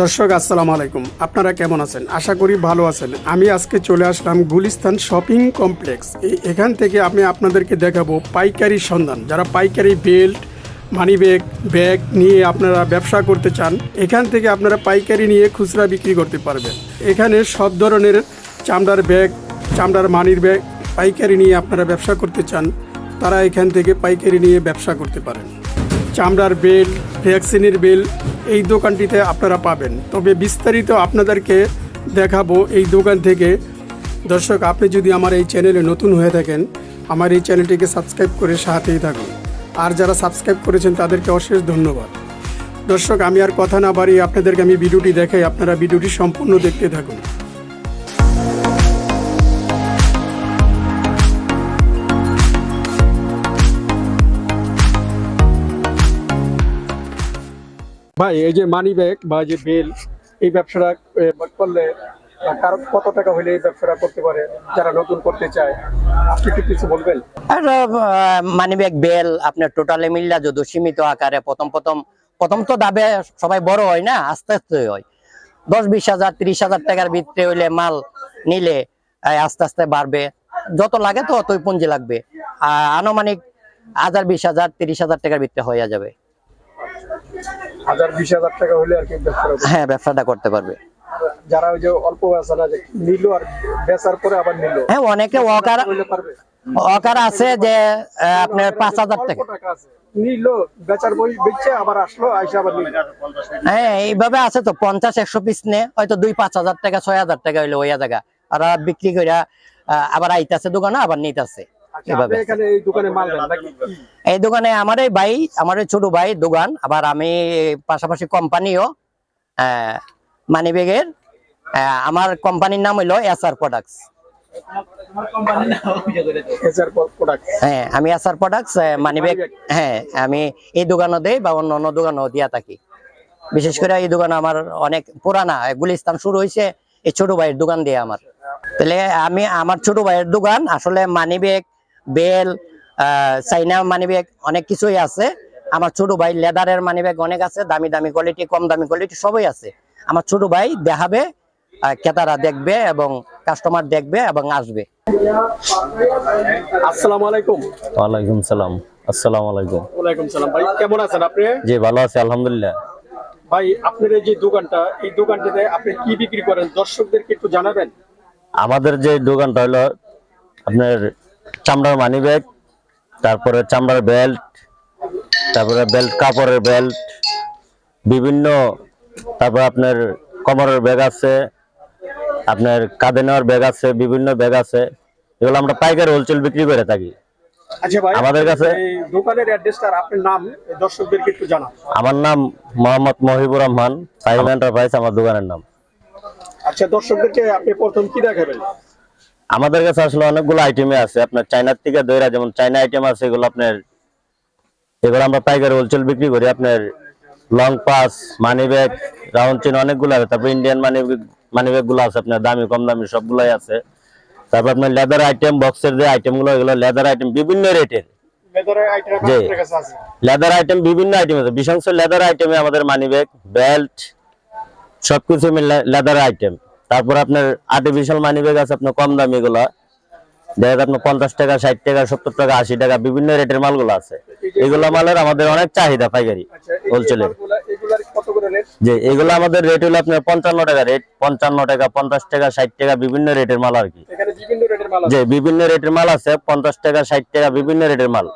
দর্শক, আসসালামু আলাইকুম। আপনারা কেমন আছেন? আশা করি ভালো আছেন। আমি আজকে চলে আসলাম গুলিস্তান শপিং কমপ্লেক্স। এখান থেকে আমি আপনাদেরকে দেখাবো পাইকারি সন্ধান। যারা পাইকারি বেল্ট মানি ব্যাগ ব্যাগ নিয়ে আপনারা ব্যবসা করতে চান, এখান থেকে আপনারা পাইকারি নিয়ে খুচরা বিক্রি করতে পারবেন। এখানে সব ধরনের চামড়ার ব্যাগ, চামড়ার মানির ব্যাগ, পাইকারি নিয়ে আপনারা ব্যবসা করতে চান, তারা এখান থেকে পাইকারি নিয়ে ব্যবসা করতে পারেন। চামড়ার বেল ভ্যাকসিনের বেল এই দোকানটিতে আপনারা পাবেন। তবে বিস্তারিত আপনাদেরকে দেখাবো এই দোকান থেকে। দর্শক, আপনি যদি আমার এই চ্যানেলে নতুন হয়ে থাকেন, আমার এই চ্যানেলটিকে সাবস্ক্রাইব করে সাথেই থাকুন। আর যারা সাবস্ক্রাইব করেছেন, তাদেরকে অশেষ ধন্যবাদ। দর্শক, আমি আর কথা না বাড়িয়ে আপনাদেরকে আমি ভিডিওটি দেখাই। আপনারা ভিডিওটি সম্পূর্ণ দেখতে থাকুন। ভাই এই যে মানি ব্যাগ বা যে বেল এই ব্যবসাটা করলে আহ, কারও কত টাকা হলে এই ব্যবসাটা করতে পারে যারা নতুন করতে চায়? আপনি কি কিছু বলবেন? মানি ব্যাগ বেল আপনার টোটালে মিল্লা যদি সীমিত আকারে প্রথম প্রথম প্রথম তো দাবে সবাই বড় হয় না আস্তে আস্তে হয়। দশ বিশ হাজার ত্রিশ হাজার টাকার ভিতরে হইলে মাল নিলে আস্তে আস্তে বাড়বে। যত লাগে তো অতই পুঁজি লাগবে আনুমানিক হাজার বিশ হাজার তিরিশ হাজার টাকার ভিতরে হয়ে যাবে। হাজার বিশ হাজার টাকা হলে আর কি ব্যবসাটা করতে হ্যাঁ ব্যবসাটা করতে পারবে। যারা ওই যে অল্প বেচারা যে নিল আর বেচার পরে আবার নিল। হ্যাঁ অনেকে অকার পারবে। অকার আছে যে আপনার পাঁচ হাজার টাকা। টাকা বেচার বই বেচছে আবার আসলো আইসা আবার হ্যাঁ এইভাবে আছে তো পঞ্চাশ একশো পিস নে হয়তো দুই পাঁচ হাজার টাকা ছয় হাজার টাকা হইলে ওই জায়গা। আর বিক্রি করে আবার আইতাছে দোকানে আবার নিতেছে। আচ্ছা, এই দোকানে আমার এই ভাই আমার ছোট ভাই দোকান আবার আমি পাশাপাশি কোম্পানিও মানি ব্যাগের আমার কোম্পানির নাম হইল এস আর প্রোডাক্টস এসআর হ্যাঁ আমি S R products money bag হ্যাঁ আমি এই দোকানও দেই বা অন্য অন্য দোকানও দিয়া থাকি। বিশেষ করে এই দোকান আমার অনেক পুরানা গুলিস্তান শুরু হয়েছে এই ছোট ভাইয়ের দোকান দিয়ে আমার। তাহলে আমি আমার ছোট ভাইয়ের দোকান আসলে money bag belt China money bag অনেক কিছুই আছে। আমার ছোট ভাই লেদারের মানি ব্যাগ অনেক আছে দামি দামি কোয়ালিটি কম দামি কোয়ালিটি সবই আছে। আমার ছোট ভাই দেখাবে ক্রেতারা দেখবে এবং কাস্টমার দেখবে এবং আসবে। আসসালামু আলাইকুম। ওয়ালাইকুম সালাম। আসসালামু আলাইকুম। ওয়ালাইকুম সালাম ভাই কেমন আছেন আপনি? জি ভালো আছি আলহামদুলিল্লাহ। ভাই আপনার এই যে দোকানটা এই দোকানটাতে আপনি কি বিক্রি করেন? দর্শকদেরকে একটু জানাবেন। আমাদের যে দোকানটা হলো আপনার চামড়ার মানি ব্যাগ তারপরে চামড়ার বেল্ট তারপরে বেল্ট কাপড়ের বেল্ট বিভিন্ন তারপর আপনার কমরের ব্যাগ আছে আপনার কাঁধে নেওয়ার ব্যাগ আছে বিভিন্ন ব্যাগ আছে এগুলো আমরা পাইকারি হোলসেল বিক্রি করে থাকি। আচ্ছা আমাদের কাছে- দোকানের অ্যাড্রেসটা আপনার নাম দর্শকদেরকে একটু জানান। আমার নাম মোহাম্মদ মহিবুর রহমান সাইম এন্টারপ্রাইজ আমার দোকানের নাম। আচ্ছা দর্শকদেরকে আপনি প্রথম কি দেখাবেন? আমাদের কাছে আসলে অনেকগুলো আইটেমে আছে। আপনার চাইনার থেকে দইরা যেমন চাইনা আইটেম আছে এগুলো আপনার এগুলো আমরা পাইকারি হোলসেল বিক্রি করি। আপনার long purse money bag round chain অনেকগুলো আছে। তারপর ইন্ডিয়ান মানি মানি ব্যাগগুলো আছে আপনার দামি কম দামি সবগুলোই আছে। তারপর আপনার লেদার আইটেম বক্সের যে আইটেমগুলো এগুলো লেদার আইটেম বিভিন্ন রেটের জি। লেদার আইটেম বিভিন্ন আইটেম আছে। বিশেষ লেদার আইটেমে আমাদের মানি ব্যাগ বেল্ট সবকিছু লেদার আইটেম তারপর আপনার আর্টিফিশিয়াল মানি ব্যাগ আছে আপনার কম দামি গুলা দেখা আপনার পঞ্চাশ টাকা ষাট টাকা সত্তর টাকা আশি টাকা বিভিন্ন রেটের মালগুলো আছে। এগুলো মালের আমাদের অনেক চাহিদা পাইকারি আচ্ছা যে হোলসেলের রেট যে এগুলো আমাদের রেট হলো আপনার পঞ্চান্ন টাকা রেট পঞ্চান্ন টাকা পঞ্চাশ টাকা ষাট টাকা বিভিন্ন রেটের মাল আর কি। এখানে বিভিন্ন রেটের মাল আছে। যে বিভিন্ন রেটের মাল আছে পঞ্চাশ টাকা ষাট টাকা বিভিন্ন রেটের মাল।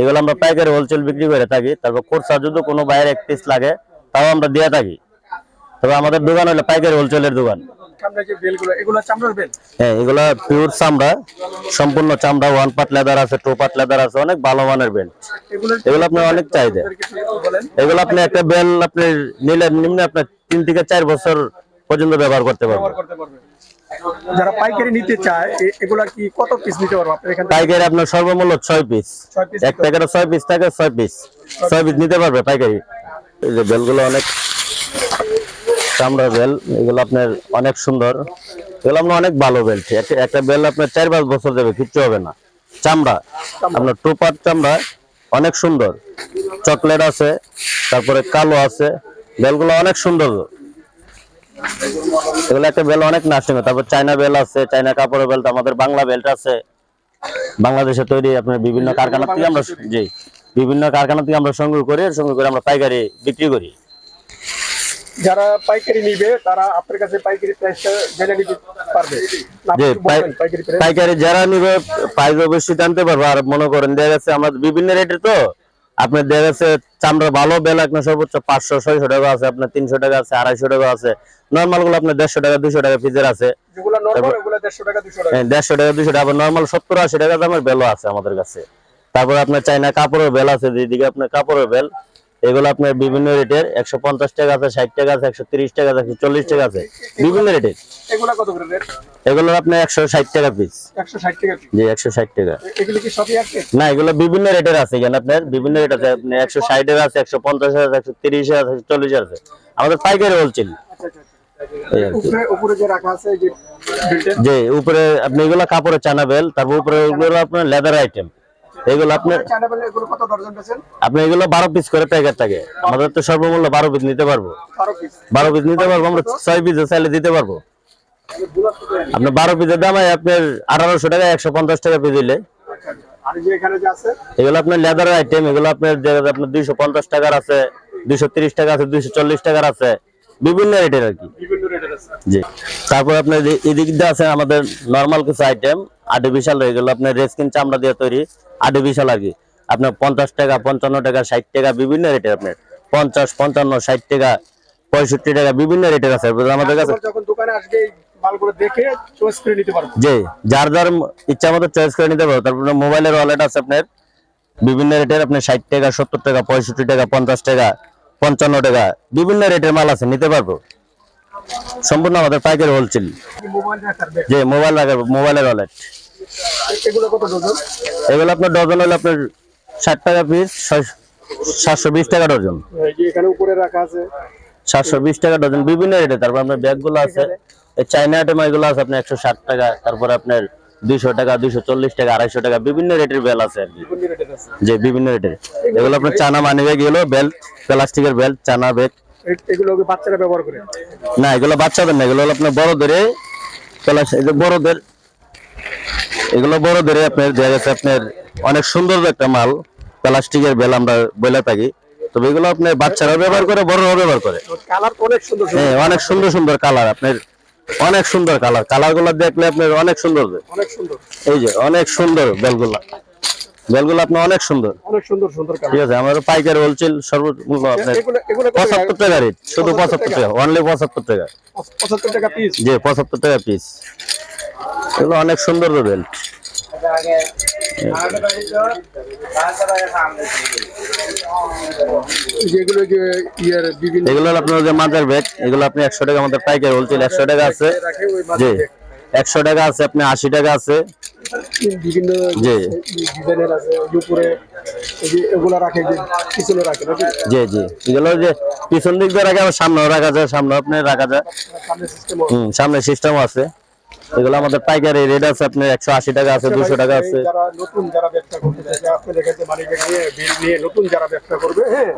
এগুলো আমরা পাইকারি হোলসেল বিক্রি করে থাকি তারপর কোর্সা যদি কোনো বাইরে এক পিস লাগে তাও আমরা দিয়ে থাকি। তবে আমাদের দোকান হলো পাইকারি হোলসেলের দোকান। সামনে যে বেলগুলো এগুলো চামড়ার বেল? হ্যাঁ এগুলা পিওর চামড়া। সম্পূর্ণ চামড়া ওয়ান পার্ট লেদার আছে টু পার্ট লেদার আছে অনেক ভালো মানের বেল্ট এগুলো আপনার অনেক চাহিদা। এগুলো আপনি একটা বেল আপনি নিলে নিম্নে আপনার তিন থেকে চার বছর পর্যন্ত ব্যবহার করতে পারবেন। যারা পাইকারি নিতে চায় এগুলা কি কত পিস নিতে পারব আপনার এখান পাইকারি আপনার সর্বমূল্য ছয় পিস ছয় পিস এক প্যাকেটে ছয় পিস থাকে ছয় পিস ছয় পিস নিতে পারবে পাইকারি। এই যে বেলগুলো অনেক চামড়া বেল, এগুলো আপনার অনেক সুন্দর। এগুলো আপনার অনেক ভালো বেল একটা- বেল আপনার চার পাঁচ বছর যাবে, কিচ্ছু হবে না। চামড়া, আপনার টু পার্ট চামড়া অনেক সুন্দর। চকলেট আছে, তারপরে কালো আছে। বেলগুলো অনেক সুন্দর। এগুলো একটা বেল অনেক নার্সিং তারপর চায়না বেল আছে, চায়না কাপড়ের বেল্ট আমাদের বাংলা বেল্ট আছে। বাংলাদেশে তৈরি আপনার বিভিন্ন কারখানা থেকে আমরা জি, বিভিন্ন কারখানা থেকে আমরা সংগ্রহ করি সংগ্রহ করে আমরা পাইকারি বিক্রি করি। যারা পাইকারি নিবে তারা আপনার কাছে পাইকারি প্রাইসটা জেনে নিতে পারবে। না, পাইকারি যারা নিবে প্রাইস অবশ্যই জানতে পারব। আর মনে করেন দেখা যাচ্ছে আমরা বিভিন্ন রেটের তো আপনার দেখা যাচ্ছে চামড়া ভালো আপনার সর্বোচ্চ পাঁচশো ছয়শো টাকা আছে আপনার তিনশো টাকা আছে আড়াইশো টাকা আছে। নর্মালগুলো আপনার দেড়শো টাকা দুশো টাকা পিজের আছে। দেড়শো টাকা দুশো টাকা। হ্যাঁ, দেড়শো টাকা দুশো টাকা। আবার নর্মাল সত্তর আশি টাকা দামের বেলও আছে আমাদের কাছে। তারপর আপনার চাইনা কাপড়ের বেল আছে যেদিকে আপনার কাপড়ের বেল। এগুলো আপনার বিভিন্ন রেটের একশো পঞ্চাশ টাকা আছে ষাট টাকা আছে একশো তিরিশ টাকা আছে একশো চল্লিশ টাকা আছে বিভিন্ন রেটের। এগুলো আপনার একশো ষাট টাকা পিস। জি একশো ষাট টাকা। না এগুলো বিভিন্ন রেটের আছে এখানে আপনার বিভিন্ন রেট আছে আপনি একশো ষাটের আছে একশো পঞ্চাশের আছে একশো তিরিশের আছে একশো চল্লিশের আছে। আমাদের পাইকারি হোলসেল আচ্ছা আচ্ছা বিল্টের যে উপরে আপনি এগুলো কাপড়ের চানা বেল তারপর উপরে ওগুলো আপনার লেদার আইটেম এগুলো আপনার আপনি এগুলো বারো পিস করে প্যাকেট থাকে। আমাদের তো সর্বমূল্য বারো পিস নিতে পারব। বারো পিস নিতে পারব আমরা ছয় পিস চাইলে দিতে পারব। আপনার বারো পিসের দাম আপনার আঠারোশো টাকা একশো পঞ্চাশ টাকা পিস দিলে যে আছে? এগুলো আপনার লেদার আইটেম এগুলো আপনার আপনার দুইশো পঞ্চাশ টাকার আছে দুইশো তিরিশ টাকা আছে দুইশো চল্লিশ টাকার আছে। বিভিন্ন রেটের আর কি। জি। তারপর আপনার এদিক দিয়ে আছে আমাদের নর্মাল কিছু আইটেম আর্টিফিশিয়াল এগুলো আপনার রেস্কিন চামড়া দিয়ে তৈরি আর্টিফিশিয়াল আর কি। আপনার পঞ্চাশ টাকা পঞ্চান্ন টাকা ষাট টাকা বিভিন্ন রেটের আপনার। পঞ্চাশ পঞ্চান্ন ষাট টাকা পঁয়ষট্টি টাকা বিভিন্ন রেটের আছে। আমাদের কাছে জি যার যার ইচ্ছা মতো চয়েস করে নিতে পারব। তারপরে মোবাইলের ওয়ালেট আছে আপনার বিভিন্ন রেটের আপনার ষাট টাকা সত্তর টাকা পঁয়ষট্টি টাকা পঞ্চাশ টাকা পঞ্চান্ন টাকা বিভিন্ন রেটের মাল আছে নিতে পারব। সম্পূর্ণ আমাদের পাইকারি হোলসেল যে মোবাইল রাখার মোবাইলের ওয়ালেট এগুলো আপনার ডজন হলে আপনার ষাট টাকা পিস সাতশো বিশ টাকা ডজন সাতশো বিশ টাকা ডজন বিভিন্ন রেটে তারপর আপনার ব্যাগগুলো আছে। এই চাইনা আইটেম এগুলো আছে আপনার একশো ষাট টাকা তারপর আপনার দুইশো টাকা দুইশো চল্লিশ টাকা আড়াইশো টাকা বিভিন্ন রেটের বেল আছে আর কি। বিভিন্ন রেটের আছে। যে বিভিন্ন রেটের এগুলো আপনার চানা মানি ব্যাগ এগুলো বেল্ট প্লাস্টিকের বেল্ট চানা ব্যাগ এগুলো বাচ্চারা ব্যবহার করে? না এগুলো বাচ্চাদের না এগুলো আপনার বড়দের বড়দের এগুলো বড়দের আপনার দেখা গেছে আপনার অনেক সুন্দর একটা মাল প্লাস্টিকের বেল আমরা বলে থাকি। তবে এগুলো আপনার বাচ্চারা ব্যবহার করে বড়রাও ব্যবহার করে। কালার অনেক সুন্দর সুন্দর। হ্যাঁ অনেক সুন্দর সুন্দর কালার আপনার অনেক সুন্দর কালার। কালারগুলো দেখলে আপনার অনেক সুন্দর অনেক সুন্দর। এই যে অনেক সুন্দর বেলগুলা। বেলগুলো আপনার অনেক সুন্দর। অনেক সুন্দর সুন্দর ঠিক আছে আমাদের পাইকারি হোলসেল সর্বমূল্য আপনার? পঁচাত্তর টাকা? রেট শুধু পঁচাত্তর টাকা? অনলি পঁচাত্তর টাকা। পঁচাত্তর টাকা পিস যে পঁচাত্তর টাকা পিস এগুলো অনেক সুন্দর বেল্ট বিভিন্ন এগুলো আপনার যে মাজার ব্যাগ এগুলো আপনি একশো টাকা আমাদের পাইকারি হোলসেল একশো টাকা আছে। জি একশো টাকা আছে আপনি আশি টাকা আছে। বিভিন্ন ডিজাইনের আছে উপরে এগুলো রাখে যে পিছনে রাখে জি জি। এগুলো যে পিছন দিক দিয়ে রাখা আবার সামনেও রাখা যায় সামনে আপনি রাখা যায়। হুম সামনে সিস্টেম আছে। এগুলো আমাদের পাইকারি রেট আছে আপনার একশো আশি টাকা আছে দুশো টাকা আছে। যারা নতুন যারা ব্যবসা করতে চাইছে আপনাদের কাছে নিয়ে বিল নিয়ে নতুন যারা ব্যবসা করবে হ্যাঁ?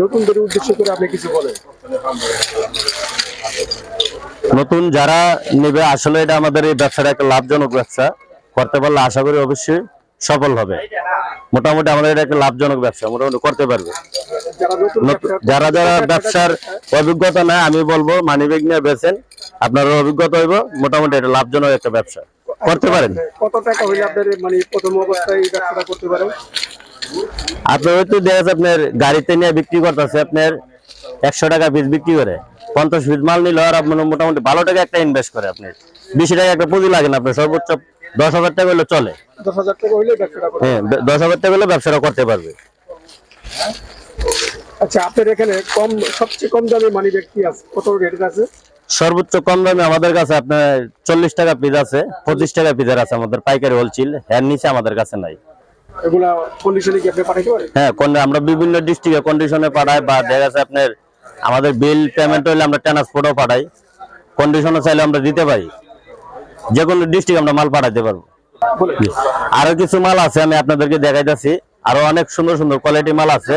নতুনদের উদ্দেশ্য করে আপনি কিছু বলেন। নতুন যারা নেবে আসলে এটা আমাদের এই ব্যবসাটা একটা লাভজনক ব্যবসা। করতে পারলে আশা করি অবশ্যই সফল হবে। মোটামুটি আমাদের এটা একটা লাভজনক ব্যবসা মোটামুটি করতে পারবে। যারা যারা যারা ব্যবসার অভিজ্ঞতা নাই আমি বলব মানি ব্যাগ নিয়ে বেছেন আপনার অভিজ্ঞতা হইব মোটামুটি এটা লাভজনক একটা ব্যবসা। করতে পারেন। কত টাকা হইলে আপনার মানে প্রথম অবস্থায় এই ব্যবসাটা করতে পারেন? আপনার হয়তো দেখা যাচ্ছে আপনার গাড়িতে নিয়ে বিক্রি করতেছে আপনার একশো টাকা পিস বিক্রি করে। পঞ্চাশ পিস মাল নিলে আর আপনার মোটামুটি ভালো টাকা একটা ইনভেস্ট করে আপনি। বেশি টাকা একটা পুঁজি লাগে না আপনার সর্বোচ্চ দশ হাজার টাকা হলে চলে। দশ হাজার টাকা করতে হ্যাঁ দশ হাজার টাকা হলে ব্যবসাটা করতে পারবে। আচ্ছা আপনার এখানে কম সবচেয়ে কম দামে মানি ব্যাগ কি আছে? কত রেটের আছে? সর্বোচ্চ কম দামে আমাদের কাছে আপনার চল্লিশ টাকা পিস আছে পঁচিশ টাকা আছে আমাদের পাইকারি হোলসেল এর নিচে আমাদের কাছে নাই। এগুলা কন্ডিশনে কি আপনি পাঠাইতে পারেন? হ্যাঁ কোন আমরা বিভিন্ন ডিস্ট্রিক্টে কন্ডিশনে পাঠাই বা দেখা যাচ্ছে আপনার আমাদের বিল পেমেন্ট হইলে আমরা ট্রান্সপোর্টও পাঠাই কন্ডিশনে চাইলে আমরা দিতে পারি। যে কোনো ডিস্ট্রিক্ট আমরা মাল পাঠাইতে পারব। আরও কিছু মাল আছে, আমি আপনাদেরকে দেখাইতেছি। আরও অনেক সুন্দর সুন্দর কোয়ালিটি মাল আছে।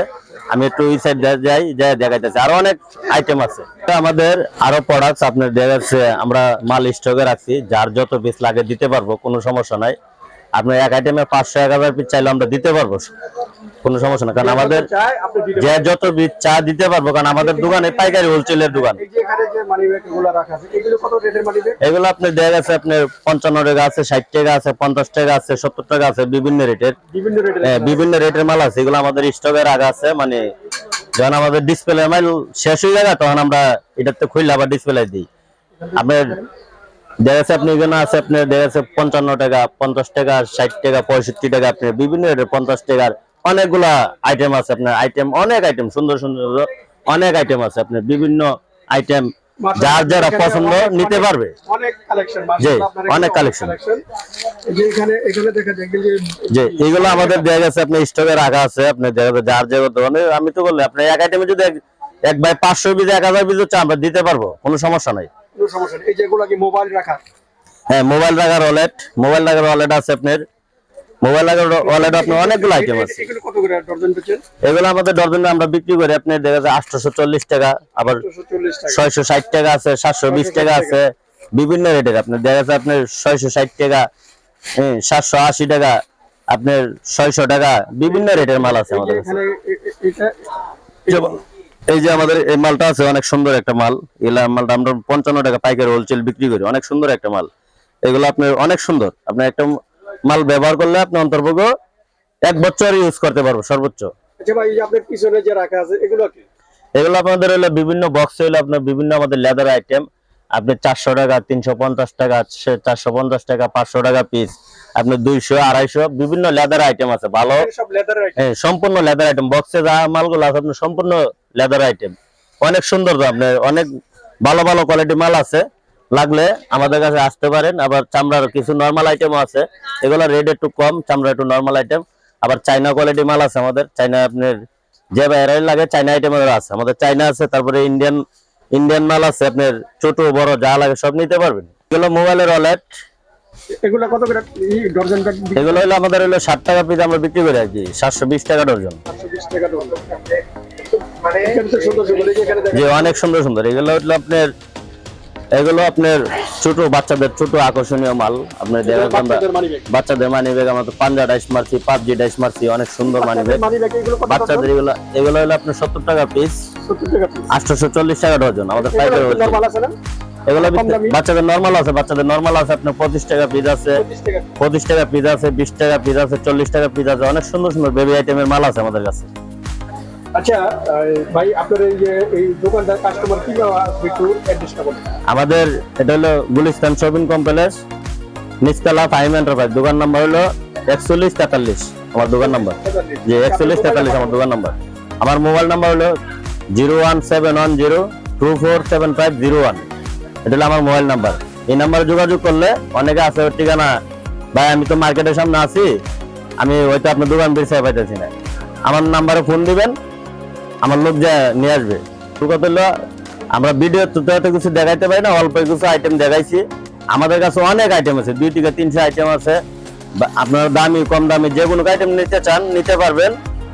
আমি একটু ওই সাইড যাই যাই দেখাইতেছি। আরও অনেক আইটেম আছে। আমাদের আরও প্রোডাক্টস আপনার দেখা যাচ্ছে আমরা মাল স্টকে রাখছি। যার যত পিস লাগে দিতে পারব, কোনো সমস্যা নাই। আপনার এক আইটেমে পাঁচশো এক হাজার পিস চাইলে আমরা দিতে পারব। কোনো সমস্যা না কারণ আমাদের আপনি যে যত পিস চা দিতে পারব কারণ আমাদের দোকানে পাইকারি হোলসেলের দোকান। এগুলো আপনার দেখা গেছে আপনার পঞ্চান্ন টাকা আছে ষাট টাকা আছে পঞ্চাশ টাকা আছে সত্তর টাকা আছে বিভিন্ন রেটের বিভিন্ন রেটের হ্যাঁ, বিভিন্ন রেটের মাল আছে এগুলো আমাদের স্টকে রাখা আছে মানে যখন আমাদের ডিসপ্লে মাল শেষ হয়ে যাবে তখন আমরা এটাতে খুললে আবার ডিসপ্লে দিই। আপনার এখানে আছে আপনার দেখা যাচ্ছে পঞ্চান্ন টাকা পঞ্চাশ টাকা ষাট টাকা পঁয়ষট্টি টাকা আপনার বিভিন্ন রেটের পঞ্চাশ টাকার অনেকগুলা আইটেম আছে আপনার। আইটেম অনেক আইটেম সুন্দর সুন্দর অনেক আইটেম আছে আপনার বিভিন্ন আইটেম যার যারা পছন্দ নিতে পারবে। অনেক কালেকশন জি, এগুলো আমাদের দেখা গেছে আপনার স্টকে রাখা আছে আপনি দেখা যাচ্ছে যার যে ধরনের আমি তো বললাম আপনি এক আইটেমে যদি এক- এক বাই পাঁচশো বিজ এক হাজার বিজ হচ্ছে আমরা দিতে পারব কোনো সমস্যা নাই। কোনো সমস্যা নেই। এই যেগুলো কি মোবাইল রাখা? হ্যাঁ মোবাইল রাখার ওয়ালেট মোবাইল রাখার ওয়ালেট আছে আপনার। মোবাইল রাখার ওয়ালেট আপনার অনেকগুলো আইটেম আছে। এগুলো কত করে ডজন বেচেন? এগুলো আমাদের ডজনে আমরা বিক্রি করি আপনার দেখা যায় আটশোশো চল্লিশ টাকা আবার দুশো চল্লিশ টাকা। ছয়শো ষাট টাকা আছে সাতশো বিশ টাকা আছে বিভিন্ন রেটের আপনার। দেখা যাচ্ছে আপনার ছয়শো ষাট টাকা হ্যাঁ, সাতশো আশি টাকা আপনার ছয়শো টাকা বিভিন্ন রেটের মাল আছে আমাদের কাছে। এই যে আমাদের এই মালটা আছে অনেক সুন্দর একটা মাল। এগুলা মালটা আমরা পঞ্চান্ন টাকা পাইকারি হোলসেল বিক্রি করি অনেক সুন্দর একটা মাল। এগুলো আপনার অনেক সুন্দর। আপনার একটা মাল ব্যবহার করলে আপনি অন্তর্ভুক্ত এক বছর ইউজ করতে পারব সর্বোচ্চ। আচ্ছা এগুলো আপনাদের হলো বিভিন্ন বক্স হলো আপনার বিভিন্ন আমাদের লেদার আইটেম আপনি চারশো টাকা তিনশো পঞ্চাশ টাকা চারশো পঞ্চাশ টাকা পাঁচশো টাকা পিস আপনি দুইশো আড়াইশো বিভিন্ন লেদার আইটেম আছে ভালো। হ্যাঁ সম্পূর্ণ লেদার আইটেম বক্সে যা মালগুলো আছে আপনার সম্পূর্ণ লেদার আইটেম অনেক সুন্দর আপনার অনেক ভালো ভালো কোয়ালিটি মাল আছে। লাগলে আমাদের কাছে আসতে পারেন। আবার চামড়ার কিছু নর্মাল আইটেমও আছে। এগুলো রেট একটু কম চামড়া একটু নর্মাল আইটেম আবার চাইনা কোয়ালিটি মাল আছে আমাদের। চাইনা আপনার যে বাইরে লাগে চাইনা আইটেমের আছে। আমাদের চাইনা আছে তারপরে ইন্ডিয়ান ইন্ডিয়ান মাল আছে। আপনার ছোট বড় যা লাগে সব নিতে পারবেন। এগুলো মোবাইলের ওয়ালেট এগুলো কত করে? এগুলো হলো আমাদের হলো ষাট টাকা পিস আমরা বিক্রি করি আর কি। সাতশো বিশ টাকা ডজন। চারশো বিশ টাকা ডজন। মানে দেখা যে অনেক সুন্দর সুন্দর। এগুলো হলো আপনার এগুলো আপনার ছোট বাচ্চাদের ছোট আকর্ষণীয় মাল। আপনার বাচ্চাদের মানি ব্যাগ মানি পাঞ্জা ডাইস মারছি পাবজি ডাইস মারছি অনেক সুন্দর মানি ব্যাগ মানি বাচ্চাদের এগুলো এগুলো হলো আপনার সত্তর টাকা পিস আটশোশো চল্লিশ টাকা ডজন আমাদের পাইকারি এগুলো বাচ্চাদের নর্মাল আছে বাচ্চাদের নর্মাল আছে আপনার পঁচিশ টাকা পিস আছে। পঁচিশ টাকা পঁচিশ টাকা পিস আছে বিশ টাকা পিস আছে চল্লিশ টাকা পিস আছে অনেক সুন্দর সুন্দর বেবি আইটেমের মাল আছে আমাদের কাছে। আচ্ছা ভাই আপনার এই যে এই দোকানদার কাস্টমার কীভাবে আসবে একটু অ্যাড্রেসটা বলুন। আমাদের এটা হলো গুলিস্তান শপিং কমপ্লেক্স নিস্তালা ফাইভ এন্টারপ্রাইজ দোকান নাম্বার হলো একচল্লিশ তেতাল্লিশ আমার দোকান নাম্বার। জি একচল্লিশ তেতাল্লিশ আমার দোকান নাম্বার। আমার মোবাইল নাম্বার হলো zero one seven one zero two four seven five zero one. এটা হলো আমার মোবাইল নাম্বার। এই নাম্বারে যোগাযোগ করলে অনেকে আছে ওর ঠিকানা ভাই আমি তো মার্কেটের সামনে আছি আমি হয়তো আপনার দোকান বেরিয়ে পাইতেছি না। আমার নাম্বারে ফোন দিবেন আমার লোক যা নিয়ে আসবে। কথা হলো, আমরা ভিডিও তো কিছু দেখাইতে পারি না অল্প কিছু আইটেম দেখাইছি। আমাদের কাছে অনেক আইটেম আছে, দুই থেকে তিনশো আইটেম আছে। আপনার দামি, কম দামি যে কোনো আইটেম নিতে চান, নিতে পারবেন,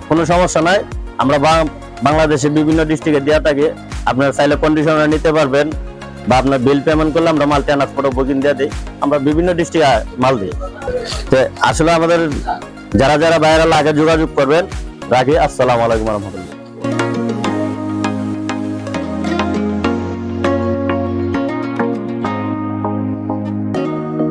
কোনো সমস্যা নাই। আমরা বাং- বাংলাদেশের বিভিন্ন ডিস্ট্রিক্টে দেওয়া থাকি। আপনার চাইলে কন্ডিশনার নিতে পারবেন। বা আপনার বিল পেমেন্ট করলে আমরা মাল ট্রান্সপোর্ট বুকিং দিয়ে দিই। আমরা বিভিন্ন ডিস্ট্রিক্টে মাল দিই। তো আসলে আমাদের যারা যারা বাইরে লাগে যোগাযোগ করবেন। রাখি, আসসালামু আলাইকুম রহমতুল্লাহ।